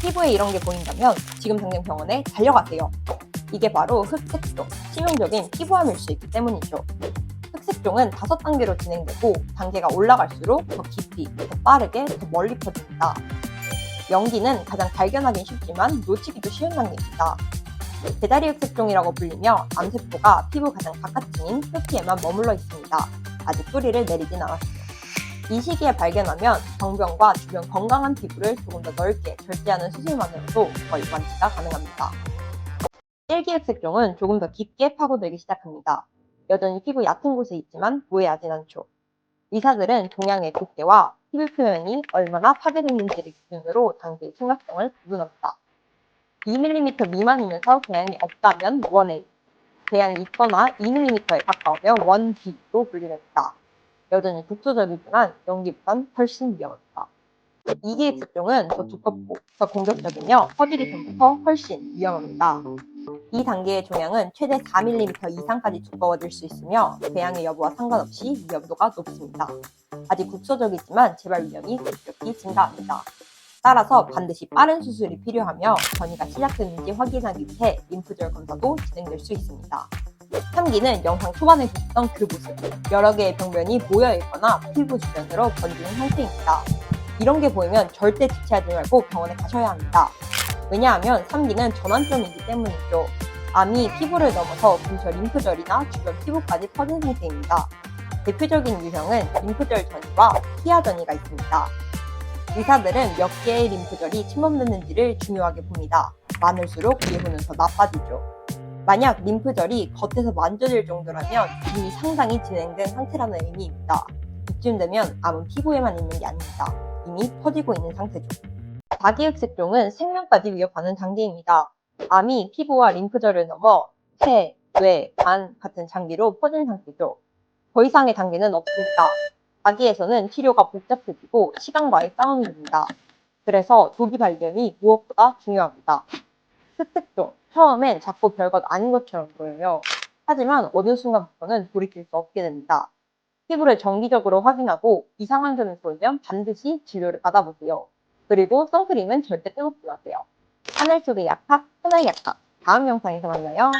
피부에 이런 게 보인다면 지금 당장 병원에 달려가세요. 이게 바로 흑색종, 치명적인 피부암일 수 있기 때문이죠. 흑색종은 다섯 단계로 진행되고 단계가 올라갈수록 더 깊이, 더 빠르게, 더 멀리 퍼집니다. 연기는 가장 발견하기 쉽지만 놓치기도 쉬운 단계입니다. 배다리 흑색종이라고 불리며 암세포가 피부 가장 바깥층인 표피에만 머물러 있습니다. 아직 뿌리를 내리진 않았어요. 이 시기에 발견하면 병변과 주변 건강한 피부를 조금 더 넓게 절제하는 수술만으로도 거의 완치가 가능합니다. 일기흑색종은 조금 더 깊게 파고들기 시작합니다. 여전히 피부 얕은 곳에 있지만 무해하진 않죠. 의사들은 동양의 두께와 피부 표면이 얼마나 파괴됐는지를 기준으로 단계의 심각성을 구분합니다. 2mm 미만이면서 배양이 없다면 원A, 배양이 있거나 2mm에 가까우면 원B로 분류됩니다. 여전히 독소적이지만 연기보단 훨씬 위험합니다. 이기 특종은 더 두껍고 더 공격적이며 퍼지기 전부터 훨씬 위험합니다. 이 단계의 종양은 최대 4mm 이상까지 두꺼워질 수 있으며 배양의 여부와 상관없이 위험도가 높습니다. 아직 국소적이지만 재발 위험이 급격히 증가합니다. 따라서 반드시 빠른 수술이 필요하며 전이가 시작됐는지 확인하기 위해 림프절 검사도 진행될 수 있습니다. 3기는 영상 초반에 보셨던 그 모습. 여러 개의 병변이 모여있거나 피부 주변으로 번지는 상태입니다. 이런 게 보이면 절대 지체하지 말고 병원에 가셔야 합니다. 왜냐하면 3기는 전환점이기 때문이죠. 암이 피부를 넘어서 근처 림프절이나 주변 피부까지 퍼진 상태입니다. 대표적인 유형은 림프절 전이와 피하 전이가 있습니다. 의사들은 몇 개의 림프절이 침범됐는지를 중요하게 봅니다. 많을수록 예후는 더 나빠지죠. 만약 림프절이 겉에서 만져질 정도라면 이미 상당히 진행된 상태라는 의미입니다. 이쯤 되면 암은 피부에만 있는 게 아닙니다. 이미 퍼지고 있는 상태죠. 다기흑색종은 생명까지 위협하는 단계입니다. 암이 피부와 림프절을 넘어 폐, 뇌, 간 같은 장기로 퍼진 상태죠. 더 이상의 단계는 없습니다. 아기에서는 치료가 복잡해지고 시간과의 싸움입니다. 그래서 조기 발견이 무엇보다 중요합니다. 흑색종, 처음엔 자꾸 별것 아닌 것처럼 보여요. 하지만 어느 순간부터는 돌이킬 수 없게 됩니다. 피부를 정기적으로 확인하고 이상한 점이 보이면 반드시 진료를 받아보세요. 그리고 선크림은 절대 뜨겁지 마세요. 하늘 속의 약학, 하나의 약학. 다음 영상에서 만나요.